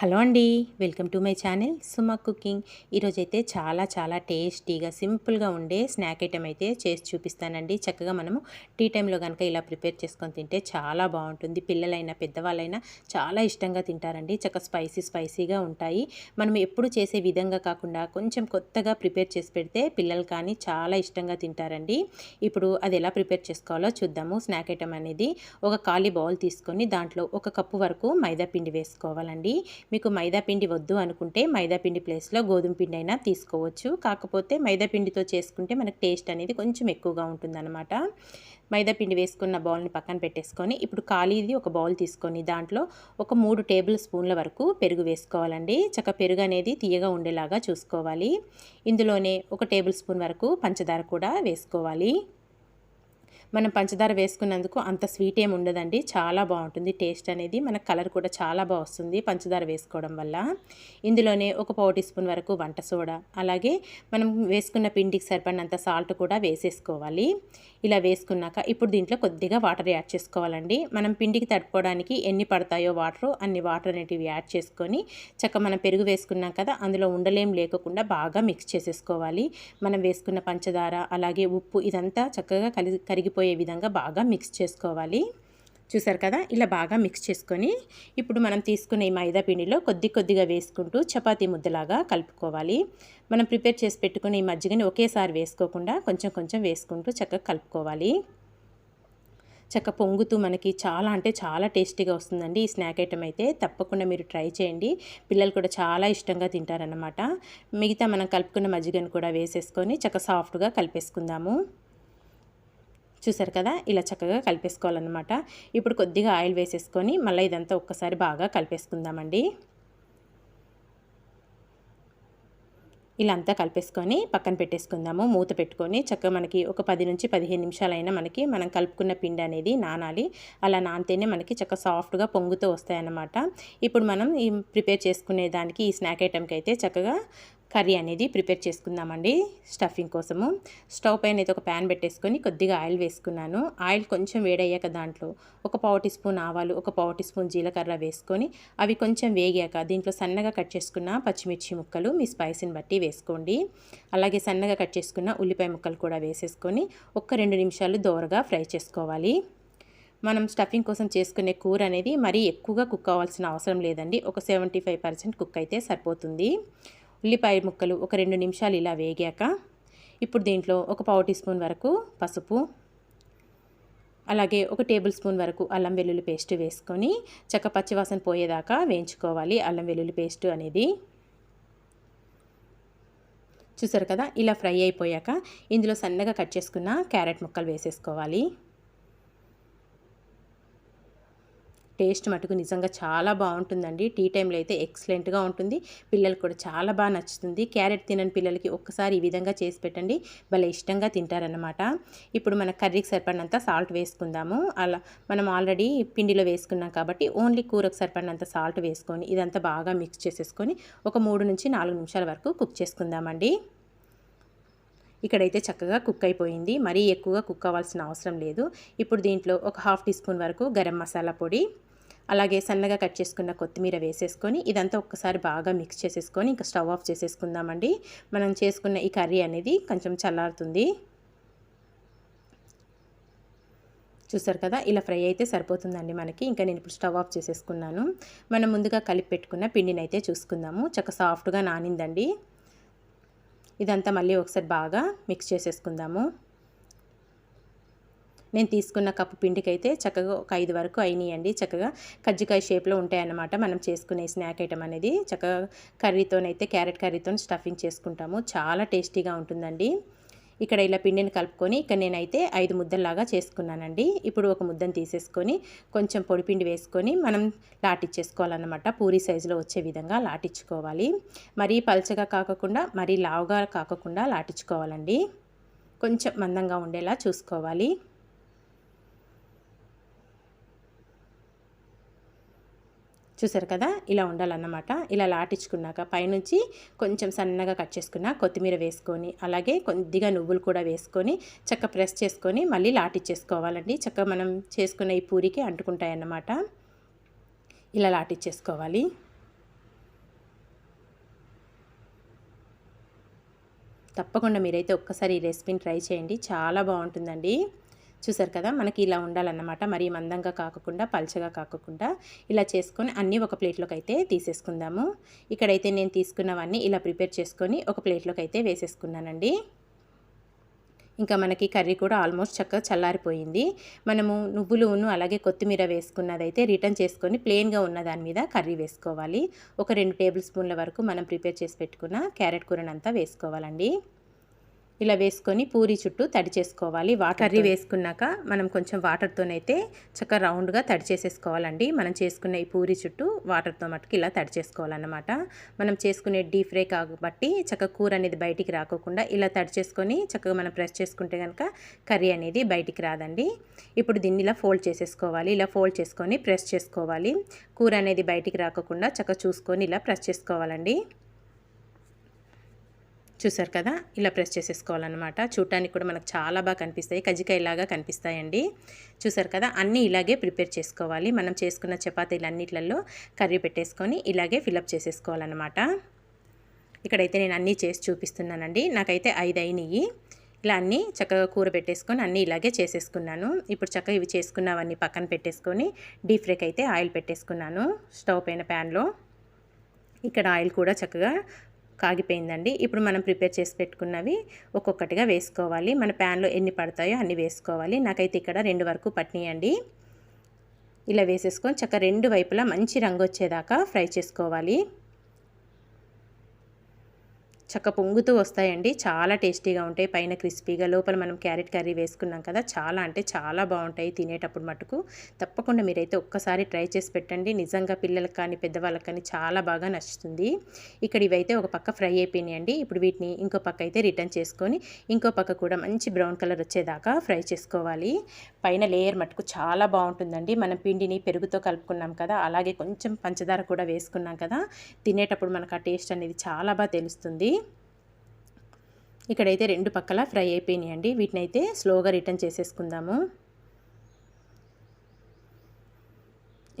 Hello అండి welcome to my channel Suma cooking. ఈరోజైతే చాలా చాలా టేస్టీగా సింపుల్గా ఉండే స్నాక్ ఐటెం అయితే చేసి చూపిస్తానండి. చక్కగా మనము టీ టైంలో కనుక ఇలా ప్రిపేర్ చేసుకొని తింటే చాలా బాగుంటుంది. పిల్లలైనా పెద్దవాళ్ళైనా చాలా ఇష్టంగా తింటారండి. చక్కగా స్పైసీ స్పైసీగా ఉంటాయి. మనం ఎప్పుడు చేసే విధంగా కాకుండా కొంచెం కొత్తగా ప్రిపేర్ చేసి పెడితే పిల్లలు కానీ చాలా ఇష్టంగా తింటారండి. ఇప్పుడు అది ఎలా ప్రిపేర్ చేసుకోవాలో చూద్దాము. స్నాక్ ఐటెం అనేది ఒక ఖాళీ బౌల్ తీసుకొని దాంట్లో ఒక కప్పు వరకు మైదా పిండి వేసుకోవాలండి. మీకు మైదాపిండి వద్దు అనుకుంటే మైదాపిండి ప్లేస్లో గోధుమ పిండి అయినా తీసుకోవచ్చు. కాకపోతే మైదాపిండితో చేసుకుంటే మనకు టేస్ట్ అనేది కొంచెం ఎక్కువగా ఉంటుందన్నమాట. మైదాపిండి వేసుకున్న బౌల్ని పక్కన పెట్టేసుకొని ఇప్పుడు ఖాళీది ఒక బౌల్ తీసుకొని దాంట్లో ఒక మూడు టేబుల్ స్పూన్ల వరకు పెరుగు వేసుకోవాలండి. చక్క పెరుగు అనేది తీయగా ఉండేలాగా చూసుకోవాలి. ఇందులోనే ఒక టేబుల్ స్పూన్ వరకు పంచదార కూడా వేసుకోవాలి. మనం పంచదార వేసుకున్నందుకు అంత స్వీట్ ఏమి ఉండదండి. చాలా బాగుంటుంది. టేస్ట్ అనేది మన కలర్ కూడా చాలా బాగా వస్తుంది పంచదార వేసుకోవడం వల్ల. ఇందులోనే ఒక పావు టీ స్పూన్ వరకు వంట సోడా అలాగే మనం వేసుకున్న పిండికి సరిపడినంత సాల్ట్ కూడా వేసేసుకోవాలి. ఇలా వేసుకున్నాక ఇప్పుడు దీంట్లో కొద్దిగా వాటర్ యాడ్ చేసుకోవాలండి. మనం పిండికి తడుపుకోవడానికి ఎన్ని పడతాయో వాటర్ అన్ని వాటర్ అనేటివి యాడ్ చేసుకొని చక్క మనం పెరుగు వేసుకున్నాం కదా అందులో ఉండలేం లేకుండా బాగా మిక్స్ చేసేసుకోవాలి. మనం వేసుకున్న పంచదార అలాగే ఉప్పు ఇదంతా చక్కగా కలిగి కరిగిపోయే విధంగా బాగా మిక్స్ చేసుకోవాలి. చూసారు కదా? ఇలా బాగా మిక్స్ చేసుకొని ఇప్పుడు మనం తీసుకున్న ఈ మైదా పిండిలో కొద్ది కొద్దిగా వేసుకుంటూ చపాతీ ముద్దలాగా కలుపుకోవాలి. మనం ప్రిపేర్ చేసి పెట్టుకుని ఈ మజ్జిగని ఒకేసారి వేసుకోకుండా కొంచెం కొంచెం వేసుకుంటూ చక్కగా కలుపుకోవాలి. చక్క పొంగుతూ మనకి చాలా అంటే చాలా టేస్టీగా వస్తుందండి ఈ స్నాక్ ఐటమ్ అయితే. తప్పకుండా మీరు ట్రై చేయండి. పిల్లలు కూడా చాలా ఇష్టంగా తింటారనమాట మిగతా మనం కలుపుకున్న మజ్జిగను కూడా వేసేసుకొని చక్క సాఫ్ట్గా కలిపేసుకుందాము. చూసారు కదా? ఇలా చక్కగా కలిపేసుకోవాలన్నమాట. ఇప్పుడు కొద్దిగా ఆయిల్ వేసేసుకొని మళ్ళీ ఇదంతా ఒక్కసారి బాగా కలిపేసుకుందామండి. ఇలా అంతా కలిపేసుకొని పక్కన పెట్టేసుకుందాము. మూత పెట్టుకొని చక్కగా మనకి ఒక పది నుంచి పదిహేను నిమిషాలైనా మనకి మనం కలుపుకున్న పిండి అనేది నానాలి. అలా నానితేనే మనకి చక్కగా సాఫ్ట్గా పొంగుతూ వస్తాయన్నమాట. ఇప్పుడు మనం ఈ ప్రిపేర్ చేసుకునే దానికి ఈ స్నాక్ ఐటెంకి అయితే చక్కగా కర్రీ అనేది ప్రిపేర్ చేసుకుందామండి స్టఫింగ్ కోసము. స్టవ్ పైన అయితే ఒక ప్యాన్ పెట్టేసుకొని కొద్దిగా ఆయిల్ వేసుకున్నాను. ఆయిల్ కొంచెం వేడయ్యాక దాంట్లో ఒక పావు టీ స్పూన్ ఆవాలు ఒక పావు టీ స్పూన్ జీలకర్ర వేసుకొని అవి కొంచెం వేగాక దీంట్లో సన్నగా కట్ చేసుకున్న పచ్చిమిర్చి ముక్కలు మీ స్పైసీని బట్టి వేసుకోండి. అలాగే సన్నగా కట్ చేసుకున్న ఉల్లిపాయ ముక్కలు కూడా వేసేసుకొని ఒక్క రెండు నిమిషాలు దోరగా ఫ్రై చేసుకోవాలి. మనం స్టఫింగ్ కోసం చేసుకునే కూర అనేది మరీ ఎక్కువగా కుక్ అవ్వాల్సిన అవసరం లేదండి. ఒక సెవెంటీ ఫైవ్ పర్సెంట్ కుక్ అయితే సరిపోతుంది. ఉల్లిపాయ ముక్కలు ఒక రెండు నిమిషాలు ఇలా వేగాక ఇప్పుడు దీంట్లో ఒక పావు టీ స్పూన్ వరకు పసుపు అలాగే ఒక టేబుల్ స్పూన్ వరకు అల్లం వెల్లుల్లి పేస్ట్ వేసుకొని చక్క పచ్చివాసన పోయేదాకా వేయించుకోవాలి. అల్లం వెల్లుల్లి పేస్ట్ అనేది చూసారు కదా? ఇలా ఫ్రై అయిపోయాక ఇందులో సన్నగా కట్ చేసుకున్న క్యారెట్ ముక్కలు వేసేసుకోవాలి. టేస్ట్ మటుకు నిజంగా చాలా బాగుంటుందండి. టీ టైంలో అయితే ఎక్సలెంట్గా ఉంటుంది. పిల్లలకు కూడా చాలా బాగా నచ్చుతుంది. క్యారెట్ తినని పిల్లలకి ఒక్కసారి ఈ విధంగా చేసి పెట్టండి. భలే ఇష్టంగా తింటారనమాట ఇప్పుడు మన కర్రీకి సరిపడినంత సాల్ట్ వేసుకుందాము. అలా మనం ఆల్రెడీ పిండిలో వేసుకున్నాం కాబట్టి ఓన్లీ కూరకు సరిపడినంత సాల్ట్ వేసుకొని ఇదంతా బాగా మిక్స్ చేసేసుకొని ఒక మూడు నుంచి నాలుగు నిమిషాల వరకు కుక్ చేసుకుందామండి. ఇక్కడైతే చక్కగా కుక్ అయిపోయింది. మరీ ఎక్కువగా కుక్ అవ్వాల్సిన అవసరం లేదు. ఇప్పుడు దీంట్లో ఒక హాఫ్ టీ స్పూన్ వరకు గరం మసాలా పొడి అలాగే సన్నగా కట్ చేసుకున్న కొత్తిమీర వేసేసుకొని ఇదంతా ఒక్కసారి బాగా మిక్స్ చేసేసుకొని ఇంకా స్టవ్ ఆఫ్ చేసేసుకుందామండి. మనం చేసుకున్న ఈ కర్రీ అనేది కొంచెం చల్లారుతుంది. చూసారు కదా ఇలా ఫ్రై అయితే సరిపోతుందండి మనకి. ఇంకా నేను ఇప్పుడు స్టవ్ ఆఫ్ చేసేసుకున్నాను. మనం ముందుగా కలిపి పెట్టుకున్న పిండిని అయితే చూసుకుందాము. చక్క సాఫ్ట్గా నానిందండి. ఇదంతా మళ్ళీ ఒకసారి బాగా మిక్స్ చేసేసుకుందాము. నేను తీసుకున్న కప్పు పిండికి అయితే చక్కగా ఒక ఐదు వరకు అయినాయండి. చక్కగా కజ్జికాయ షేప్లో ఉంటాయన్నమాట. మనం చేసుకునే స్నాక్ ఐటమ్ అనేది. చక్కగా కర్రీతోనైతే క్యారెట్ కర్రీతో స్టఫింగ్ చేసుకుంటాము. చాలా టేస్టీగా ఉంటుందండి. ఇక్కడ ఇలా పిండిని కలుపుకొని ఇక్కడ నేనైతే ఐదు ముద్దల్లాగా చేసుకున్నానండి. ఇప్పుడు ఒక ముద్దను తీసేసుకొని కొంచెం పొడిపిండి వేసుకొని మనం లాటిచ్చేసుకోవాలన్నమాట. పూరి సైజులో వచ్చే విధంగా లాటించుకోవాలి మరీ పల్చగా కాకుండా మరీ లావుగా కాకుండా లాటించుకోవాలండి కొంచెం మందంగా ఉండేలా చూసుకోవాలి. చూసారు కదా? ఇలా ఉండాలన్నమాట. ఇలా లాటించుకున్నాక పైనుంచి కొంచెం సన్నగా కట్ చేసుకున్న కొత్తిమీర వేసుకొని అలాగే కొద్దిగా నువ్వులు కూడా వేసుకొని చక్క ప్రెస్ చేసుకొని మళ్ళీ లాటిచ్చేసుకోవాలండి. చక్క మనం చేసుకున్న ఈ పూరికి అంటుకుంటాయన్నమాట. ఇలా లాటిచ్చేసుకోవాలి. తప్పకుండా మీరైతే ఒక్కసారి ఈ రెసిపీని ట్రై చేయండి. చాలా బాగుంటుందండి. చూసారు కదా? మనకి ఇలా ఉండాలన్నమాట. మరీ మందంగా కాకుండా పల్చగా కాకుండా ఇలా చేసుకొని అన్నీ ఒక ప్లేట్లోకి అయితే తీసేసుకుందాము. ఇక్కడైతే నేను తీసుకున్నవన్నీ ఇలా ప్రిపేర్ చేసుకొని ఒక ప్లేట్లోకి అయితే వేసేసుకున్నానండి. ఇంకా మనకి కర్రీ కూడా ఆల్మోస్ట్ చక్కగా చల్లారిపోయింది. మనము నువ్వులును అలాగే కొత్తిమీర వేసుకున్నదైతే రిటర్న్ చేసుకొని ప్లెయిన్గా ఉన్న దాని మీద కర్రీ వేసుకోవాలి. ఒక రెండు టేబుల్ స్పూన్ల వరకు మనం ప్రిపేర్ చేసి పెట్టుకున్న క్యారెట్ కూరనంతా వేసుకోవాలండి. ఇలా వేసుకొని పూరి చుట్టూ తడి చేసుకోవాలి. వాటర్ కర్రీ వేసుకున్నాక మనం కొంచెం వాటర్తోనైతే చక్కగా రౌండ్గా తడి చేసేసుకోవాలండి. మనం చేసుకున్న ఈ పూరి చుట్టూ వాటర్తో మట్టుకు ఇలా తడి చేసుకోవాలన్నమాట. మనం చేసుకునే డీప్ ఫ్రై కాబట్టి చక్కగా కూర అనేది బయటికి రాకోకుండా ఇలా తడి చేసుకొని చక్కగా మనం ప్రెస్ చేసుకుంటే కనుక కర్రీ అనేది బయటికి రాదండి. ఇప్పుడు దీన్ని ఇలా ఫోల్డ్ చేసేసుకోవాలి. ఇలా ఫోల్డ్ చేసుకొని ప్రెస్ చేసుకోవాలి. కూర అనేది బయటికి రాకోకుండా చక్కగా చూసుకొని ఇలా ప్రెస్ చేసుకోవాలండి. చూసారు కదా? ఇలా ప్రెస్ చేసేసుకోవాలన్నమాట. చూడటానికి కూడా మనకు చాలా బాగా కనిపిస్తాయి. కజ్జికాయలాగా కనిపిస్తాయండి. చూసారు కదా? అన్నీ ఇలాగే ప్రిపేర్ చేసుకోవాలి. మనం చేసుకున్న చపాతీలన్నిట్లలో కర్రీ పెట్టేసుకొని ఇలాగే ఫిలప్ చేసేసుకోవాలన్నమాట. ఇక్కడైతే నేను అన్నీ చేసి చూపిస్తున్నానండి. నాకైతే ఐదు అయినాయి ఇలా అన్నీ చక్కగా కూర పెట్టేసుకొని అన్నీ ఇలాగే చేసేసుకున్నాను. ఇప్పుడు చక్కగా ఇవి చేసుకున్నవన్నీ పక్కన పెట్టేసుకొని డీప్ ఫ్రైకి అయితే ఆయిల్ పెట్టేసుకున్నాను స్టవ్ పైన ప్యాన్లో. ఇక్కడ ఆయిల్ కూడా చక్కగా కాగిపోయిందండి. ఇప్పుడు మనం ప్రిపేర్ చేసి పెట్టుకున్నవి ఒక్కొక్కటిగా వేసుకోవాలి. మన ప్యాన్లో ఎన్ని పడతాయో అన్ని వేసుకోవాలి. నాకైతే ఇక్కడ రెండు వరకు పట్టినాయండి ఇలా వేసేసుకొని చక్క రెండు వైపులా మంచి రంగు వచ్చేదాకా ఫ్రై చేసుకోవాలి. చక్క పొంగుతూ వస్తాయండి. చాలా టేస్టీగా ఉంటాయి. పైన క్రిస్పీగా లోపల మనం క్యారెట్ కర్రీ వేసుకున్నాం కదా చాలా అంటే చాలా బాగుంటాయి తినేటప్పుడు మటుకు. తప్పకుండా మీరైతే ఒక్కసారి ట్రై చేసి పెట్టండి. నిజంగా పిల్లలకు కానీ పెద్దవాళ్ళకి కానీ చాలా బాగా నచ్చుతుంది. ఇక్కడ ఇవైతే ఒక పక్క ఫ్రై అయిపోయినాయండి. ఇప్పుడు వీటిని ఇంకో పక్క అయితే రిటర్న్ చేసుకొని ఇంకో పక్క కూడా మంచి బ్రౌన్ కలర్ వచ్చేదాకా ఫ్రై చేసుకోవాలి. పైన లేయర్ మటుకు చాలా బాగుంటుందండి. మనం పిండిని పెరుగుతో కలుపుకున్నాం కదా అలాగే కొంచెం పంచదార కూడా వేసుకున్నాం కదా తినేటప్పుడు మనకు ఆ టేస్ట్ అనేది చాలా బాగా తెలుస్తుంది. ఇక్కడైతే రెండు పక్కల ఫ్రై అయిపోయినాయండి. వీటిని అయితే స్లోగా రిటర్న్ చేసేసుకుందాము.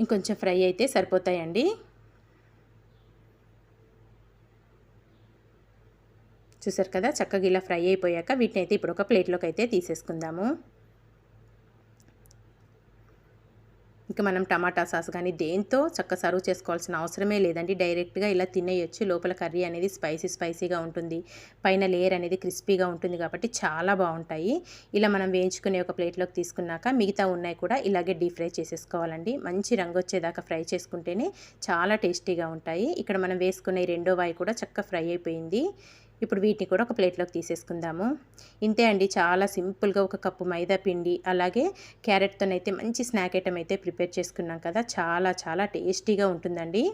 ఇంకొంచెం ఫ్రై అయితే సరిపోతాయండి. చూసారు కదా చక్కగా ఇలా ఫ్రై అయిపోయాక వీటిని అయితే ఇప్పుడు ఒక ప్లేట్లోకి అయితే తీసేసుకుందాము. ఇక మనం టమాటా సాస్ కానీ దేంతో చక్క సర్వ్ చేసుకోవాల్సిన అవసరమే లేదండి. డైరెక్ట్గా ఇలా తినేయొచ్చు. లోపల కర్రీ అనేది స్పైసీ స్పైసీగా ఉంటుంది. పైన లేయర్ అనేది క్రిస్పీగా ఉంటుంది కాబట్టి చాలా బాగుంటాయి. ఇలా మనం వేయించుకునే ఒక ప్లేట్లోకి తీసుకున్నాక మిగతా ఉన్నాయి కూడా ఇలాగే డీప్ ఫ్రై చేసేసుకోవాలండి. మంచి రంగు వచ్చేదాకా ఫ్రై చేసుకుంటేనే చాలా టేస్టీగా ఉంటాయి. ఇక్కడ మనం వేసుకునే రెండో వాయి కూడా చక్క ఫ్రై అయిపోయింది. ఇప్పుడు వీటిని కూడా ఒక ప్లేట్లోకి తీసేసుకుందాము. ఇంతే అండి. చాలా సింపుల్గా ఒక కప్పు మైదా పిండి అలాగే క్యారెట్తోనైతే మంచి స్నాక్ ఐటమ్ అయితే ప్రిపేర్ చేసుకున్నాం కదా. చాలా చాలా టేస్టీగా ఉంటుందండి.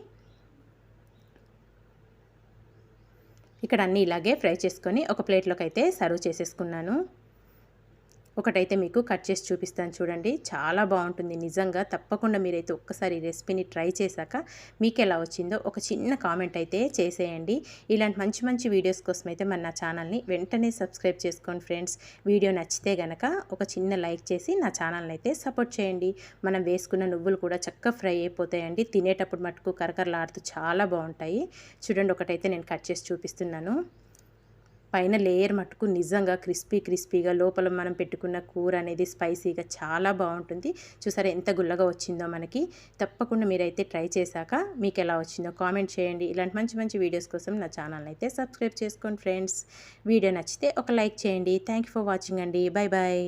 ఇక్కడ అన్నీ ఇలాగే ఫ్రై చేసుకొని ఒక ప్లేట్లోకి అయితే సర్వ్ చేసేసుకున్నాను. ఒకటైతే మీకు కట్ చేసి చూపిస్తాను చూడండి. చాలా బాగుంటుంది. నిజంగా తప్పకుండా మీరైతే ఒక్కసారి రెసిపీని ట్రై చేశాక మీకు ఎలా వచ్చిందో ఒక చిన్న కామెంట్ అయితే చేసేయండి. ఇలాంటి మంచి మంచి వీడియోస్ కోసం అయితే మన నా ఛానల్ని వెంటనే సబ్స్క్రైబ్ చేసుకోండి ఫ్రెండ్స్. వీడియో నచ్చితే గనక ఒక చిన్న లైక్ చేసి నా ఛానల్ని అయితే సపోర్ట్ చేయండి. మనం వేసుకున్న నువ్వులు కూడా చక్కగా ఫ్రై అయిపోతాయండి. తినేటప్పుడు మటుకు కరకరలాడుతూ చాలా బాగుంటాయి. చూడండి ఒకటైతే నేను కట్ చేసి చూపిస్తున్నాను. పైన లేయర్ మట్టుకు నిజంగా క్రిస్పీ క్రిస్పీగా లోపల మనం పెట్టుకున్న కూర అనేది స్పైసీగా చాలా బాగుంటుంది. చూసారా ఎంత గుల్లగా వచ్చిందో మనకి. తప్పకుండా మీరైతే ట్రై చేశాక మీకు ఎలా వచ్చిందో కామెంట్ చేయండి. ఇలాంటి మంచి మంచి వీడియోస్ కోసం నా ఛానల్ అయితే సబ్స్క్రైబ్ చేసుకోండి ఫ్రెండ్స్. వీడియో నచ్చితే ఒక లైక్ చేయండి. థ్యాంక్ ఫర్ వాచింగ్ అండి. Bye bye